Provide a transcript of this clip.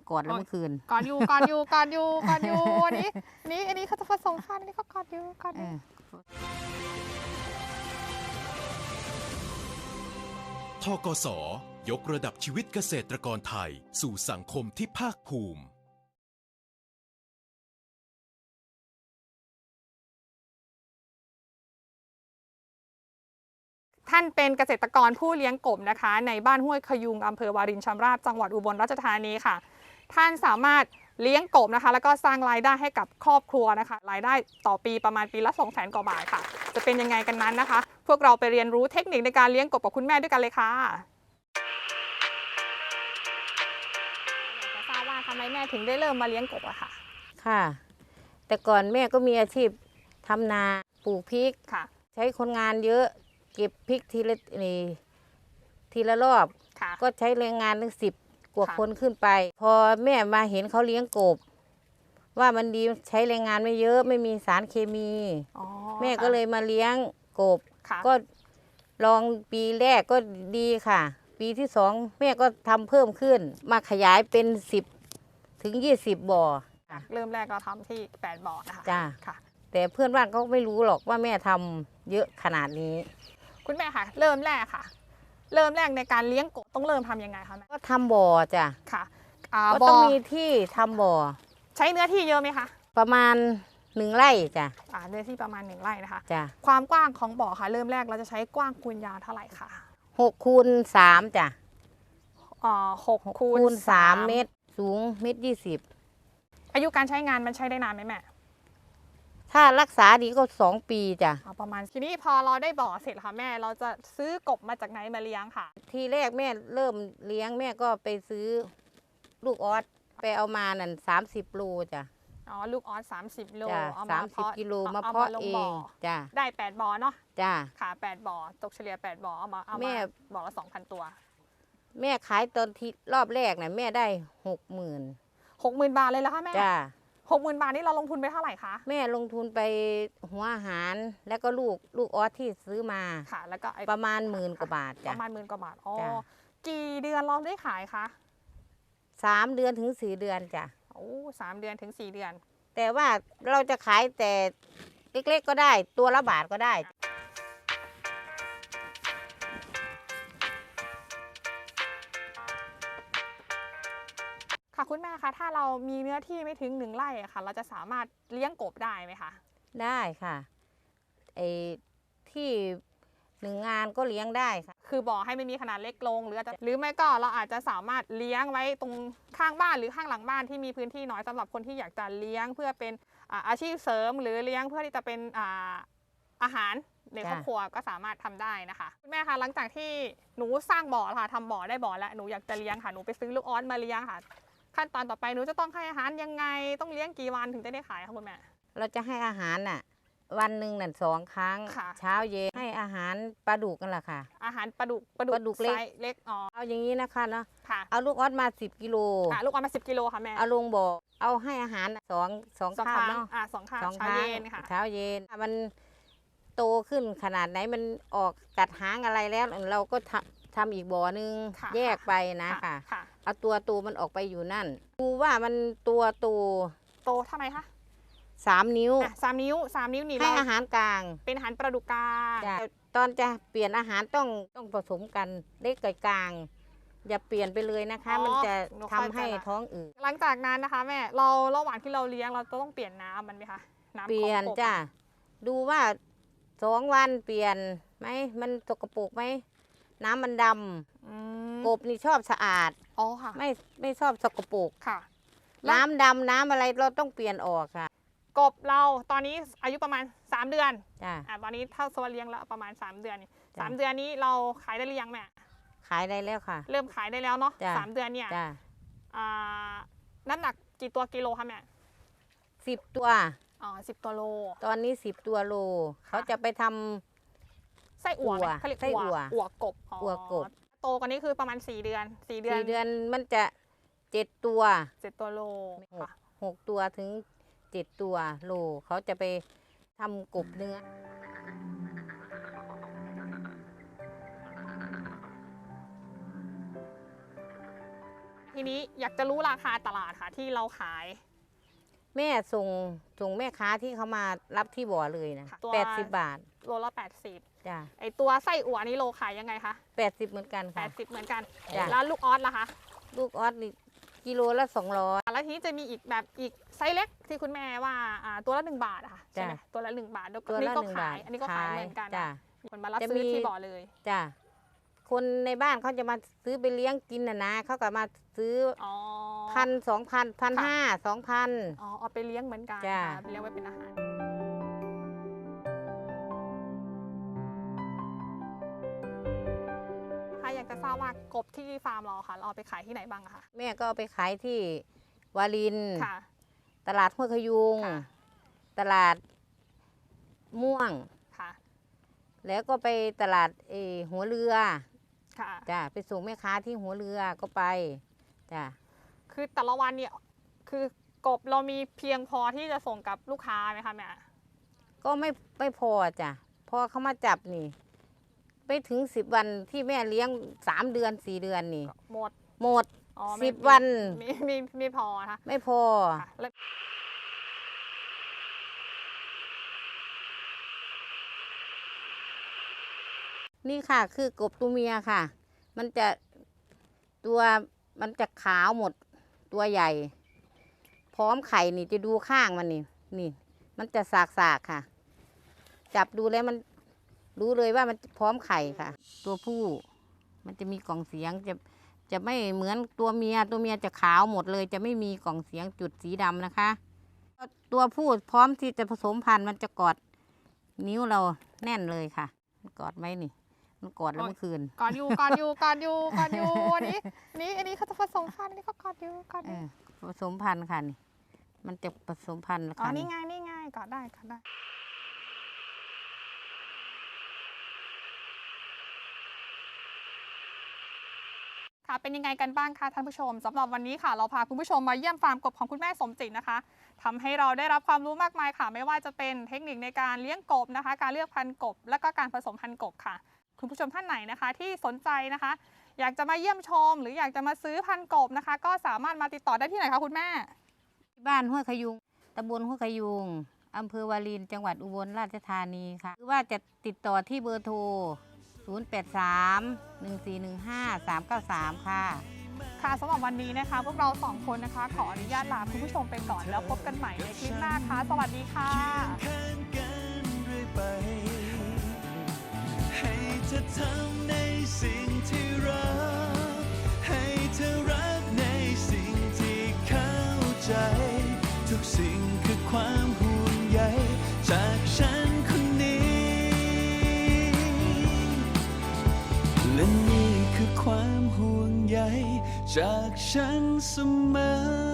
มันกอดแล้วโอ้ยเมื่อคืนกอดอยู่กอดอยู่กอดอยู่กอดอยู่อันนี้อันนี้อันนี้เขาจะผสมพันธุ์อันนี้เขากอดอยู่กอดอเอยู่อทกสยกระดับชีวิตเกษตรกรไทย สู่สังคมที่ภาคภูมิท่านเป็นเกษตรกรผู้เลี้ยงกบนะคะ ในบ้านห้วยขยุงอำเภอวารินชำราบจังหวัดอุบลราชธานีค่ะ ท่านสามารถเลี้ยงกบนะคะ แล้วก็สร้างรายได้ให้กับครอบครัวนะคะ รายได้ต่อปีประมาณปีละ 2 0 0 0 0 0กว่าบาทค่ะ จะเป็นยังไงกันนั้นนะคะ พวกเราไปเรียนรู้เทคนิคในการเลี้ยงกบกับคุณแม่ด้วยกันเลยค่ะอยากจะทราบว่าทำไมแม่ถึงได้เริ่มมาเลี้ยงกบอะค่ะ ค่ะ แต่ก่อนแม่ก็มีอาชีพทำนาปลูกพริก ค่ะ ใช้คนงานเยอะเก็บพริกทีละนี่ทีละรอบ ค่ะ ก็ใช้แรงงานตั้งสิบก ว่าค่ะคนขึ้นไป พอแม่มาเห็นเขาเลี้ยงกบ ว่ามันดีใช้แรงงานไม่เยอะไม่มีสารเคมีอ๋อแม่ก็เลยมาเลี้ยงกบค่ะก็ลองปีแรกก็ดีค่ะ ปีที่สองแม่ก็ทำเพิ่มขึ้น มาขยายเป็นสิบถึงยี่สิบบ่อค่ะเริ่มแรกเราทำที่8บ่อนะคะจ้าค่ะ แต่เพื่อนบ้านเขาไม่รู้หรอกว่าแม่ทำเยอะขนาดนี้ คุณแม่ค่ะ เริ่มแรกค่ะ เริ่มแรกในการเลี้ยงกบต้องเริ่มทำยังไงคะแม่ก็ทำบ่อจ้ะค่ะอ่าก็บ่ต้องอมีที่ทำบ่อ ใช้เนื้อที่เยอะไหมคะประมาณหนึ่งไร่จ้ะอ่าเนื้อที่ประมาณหนึ่งไร่นะคะ จ้ะความกว้างของบ่อค่ะ เริ่มแรกเราจะใช้กว้างคูณยาวเท่าไหร่คะหกคูณสามจ้ะอ่าหกคูณคูณสามเมตร สูงเมตรยี่สิบอายุการใช้งานมันใช้ได้นานไหมแม่ ถ้ารักษาดีก็สองปีจ้ะอ่าประมาณทีนี้พอเราได้บ่อเสร็จแล้วค่ะแม่ เราจะซื้อกบมาจากไหนมาเลี้ยงค่ะ ทีแรกแม่เริ่มเลี้ยงแม่ก็ไปซื้อลูกออสไปเอามานั่นสามสิบโลจ้ะอ๋อลูกออสสามสิบโลจ้ะเอาสามมาสิบเพาะกิโลมาเอาเพาะลงเอบ่งจ้ะได้แปดบ่อเนาะจ้ะ ค่ะแปดบ่อตกเฉลี่ยแปดบ่อเอามาเอาแม่ มาบ่อละสองพันตัวแม่ขายตอนที่รอบแรกน่ะแม่ได้หกหมื่นหกหมื่นบาทเลยแล้วคะแม่จ้ะ หกหมื่นบาทนี่เราลงทุนไปเท่าไหร่คะ แม่ลงทุนไปหัวอาหารแล้วก็ลูกลูกออสที่ซื้อมาค่ะ แล้วก็ไอ้ประมาณหมื่นกว่าบาทปจ้ะ ระมาณหมื่นกว่าบาทอ๋อจ้ะ กี่เดือนเราได้ขายคะสามเดือนถึงสี่เดือนจ้ะ โอ้สามเดือนถึงสี่เดือน แต่ว่าเราจะขายแต่เล็กๆก็ได้ ตัวละบาทก็ได้ ค่ะคุณแม่คะถ้าเรามีเนื้อที่ไม่ถึงหนึ่งไร่อะค่ะ เราจะสามารถเลี้ยงกบได้ไหมคะได้ค่ะไอ้ที่หนึ่งงานก็เลี้ยงได้ค่ะ คือบ่อให้ไม่มีขนาดเล็กลง หรืออาจจะหรือไม่ก็เราอาจจะสามารถเลี้ยงไว้ตรงข้างบ้านหรือข้างหลังบ้านที่มีพื้นที่น้อยสำหรับคนที่อยากจะเลี้ยงเพื่อเป็นอ่าอาชีพเสริม หรือเลี้ยงเพื่อที่จะเป็นอ่าอาหารในครอบครัวก็สามารถทำได้นะคะคุณแม่คะหลังจากที่หนูสร้างบ่อค่ะทำบ่อได้บ่อแล้วหนูอยากจะเลี้ยงค่ะหนูไปซื้อลูกออสมาเลี้ยงค่ะ ขั้นตอนต่อไปหนูจะต้องให้อาหารยังไง ต้องเลี้ยงกี่วันถึงจะได้ขายคะคุณแม่ เราจะให้อาหารน่ะ วันหนึ่งนั่นสองครั้ง ค่ะ เช้าเย็นให้อาหารปลาดุกกันแหละค่ะ อาหารปลาดุกปลาปลาดุดุกเล็ก ไซส์เล็กอ๋อเอาอย่างนี้นะคะเนาะค่ะเอาลูกออสมาสิบกิโลอะลูกออสมาสิบกิโลค่ะแม่เอาลงบ่อเอาให้อาหารน่ะสองสองสองคาคบรั้งเนาะอะสองครั้งสองเช้าครั้งเย็นค่ะ เช้าเย็นมันโตขึ้นขนาดไหนมันออกกัดหางอะไรแล้ว เราก็ทำทำอีกบ่อนึงค่ะ แยกไปนะค่ะ ค่ะ เอาตัวตูมันออกไปอยู่นั่นดูว่ามันตัวตูโตเท่าไหร่คะสามนิ้วอะสามนิ้วสามนิ้วนี่ให้เราอาหารกลางเป็นอาหารปลาดุกกลางจ้ะตอนจะเปลี่ยนอาหารต้องต้องผสมกันเล็กกับกลาง อย่าเปลี่ยนไปเลยนะคะ มันจะทำให้ท้องอืดหลังจากนั้นนะคะแม่เราระหว่างที่เราเลี้ยงเราต้องเปลี่ยนน้ำมันไหมคะน้ำของเปลี่ยนกบจ้ะดูว่าสองวันเปลี่ยนไหมมันสกปรกไหมน้ำมันดอืมำ กบนี่ชอบสะอาด อ๋อค่ะไม่ไม่ชอบสกปรกค่ะ แล้ว น้ำดำน้ำอะไรเราต้องเปลี่ยนออกค่ะกบเราตอนนี้อายุประมาณ 3 เดือนจ้ะ อะตอนนี้ถ้าสวัสดเลี้ยงแล้วประมาณ 3 เดือนนี่จ้ะ สามเดือนนี้เราขายได้หรือยังแม่ขายได้แล้วค่ะ เริ่มขายได้แล้วเนาะจ้ะ สามเดือนเนี่ยจ้ะอ่าน้ำหนักกี่ตัวกิโลคะแม่สิบตัว อ๋อสิบตัวโล ตอนนี้สิบตัวโลเขาจะไปทำ ไส้อั่วไหมอั่วเขาเรียกไส้อั่อั่ววอั่วกบอั่วกบ โตกว่านี้คือประมาณ 4 เดือน 4 เดือนสี่เดือนมันจะเจ็ดตัวเจ็ดตัวโลหกค่ะหกตัวถึงเจ็ดตัวโลเขาจะไปทำกบเนื้อ ทีทีนี้อยากจะรู้ราคาตลาดค่ะที่เราขาย แม่ส่งส่งแม่ค้าที่เขามารับที่บ่อเลยนะค่ะตัว แปดสิบบาท โลละ80 จ้ะไอตัวไส้อั่วนี่โลขายยังไงคะแปดสิบเหมือนกันค่ะ80เหมือนกันจ้ะ แล้วลูกออสล่ะคะลูกออสนี่กิโลละสองร้อย แล้วทีนี้จะมีอีกแบบอีกไซส์เล็กที่คุณแม่ว่าอ่าตัวละหนึ่งบาทอะค่ะใช่ไหมจ้ะ ตัวละหนึ่งบาทแล้วก็ตัวอันละนี้ก็หนึ่งขาบายทอันนี้ก็ขายเหมือนกันจ้ะมีคนมารับจะซื้อมีที่บ่อเลยจ้ะคนในบ้านเขาจะมาซื้อไปเลี้ยงกินน่ะนะเขาก็มาซื้ออ๋อ พันสองพันพันค่ะ ห้าสองพัน อ๋อเอาไปเลี้ยงเหมือนกันจ้ะ ค่ะไปเลี้ยงไว้เป็นอาหาร กบที่ฟาร์มเราค่ะ เราเอาไปขายที่ไหนบ้างอะคะแม่ก็เอาไปขายที่วาริน ค่ะ ตลาดห้วยขยุง ค่ะ ตลาดม่วง ค่ะ แล้วก็ไปตลาดเออหัวเรือค่ะ จ้ะไปส่งแม่ค้าที่หัวเรือก็ไปจ้ะคือแต่ละวันเนี่ยคือกบเรามีเพียงพอที่จะส่งกับลูกค้าไหมคะแม่ก็ไม่ไม่พอจ้ะพอเขามาจับนี่ ไปถึงสิบวันที่แม่เลี้ยงสามเดือนสี่เดือนนี่ หมดหมด อ๋อไม่สิบวันมีมีมีพอนะคะไม่พอ ค่ะแล้วนี่ค่ะ คือกบตัวเมียค่ะ มันจะตัวมันจะขาวหมด ตัวใหญ่ พร้อมไข่นี่จะดูข้างมันนี่ นี่ มันจะสากสากๆค่ะ จับดูแล้วมัน รู้เลยว่ามันพร้อมไข่ค่ะ ตัวผู้มันจะมีกล่องเสียงจะจะไม่เหมือนตัวเมียตัวเมียจะขาวหมดเลย จะไม่มีกล่องเสียงจุดสีดำนะคะ ตัวผู้พร้อมที่จะผสมพันธุ์มันจะกอดนิ้วเราแน่นเลยค่ะมันกอดไหมนี่มันกอดแล้วเมื่อคืนก่อนอยู่ก่อนอยู่ก่อนอยู่ก่อนอยู่อันนี้อันนี้อันนี้เขาจะผสมพันธุ์อันนี้ก็ก่อนอยู่ก่อนอเอยู่อผสมพันธุ์ค่ะนี่มันจะผสมพันธุ์อ๋อค่ะนี่ไงนี่ไงก่อนได้ก่อนได้ ค่ะเป็นยังไงกันบ้างคะท่านผู้ชมสำหรับวันนี้ค่ะ เราพาคุณผู้ชมมาเยี่ยมฟาร์มกบของคุณแม่สมจิตนะคะทำให้เราได้รับความรู้มากมายค่ะ ไม่ว่าจะเป็นเทคนิคในการเลี้ยงกบนะคะ การเลือกพันธุ์กบ และก็การผสมพันธุ์กบค่ะ คุณผู้ชมท่านไหนนะคะ ที่สนใจนะคะ อยากจะมาเยี่ยมชม หรืออยากจะมาซื้อพันธุ์กบนะคะ ก็สามารถมาติดต่อได้ที่ไหนคะคุณแม่ที่บ้านห้วยขยุงตำบลห้วยขยุงอำเภอวารินจังหวัดอุบลราชธานีค่ะหรือว่าจะติดต่อที่เบอร์โทร 083 1415 393 ค่ะ ค่ะสำหรับวันนี้นะคะ พวกเราสองคนนะคะ ขออนุญาตลาคุณผู้ชมไปก่อนแล้วพบกันใหม่ในคลิปหน้าค่ะ สวัสดีค่ะ จากฉันเสมอ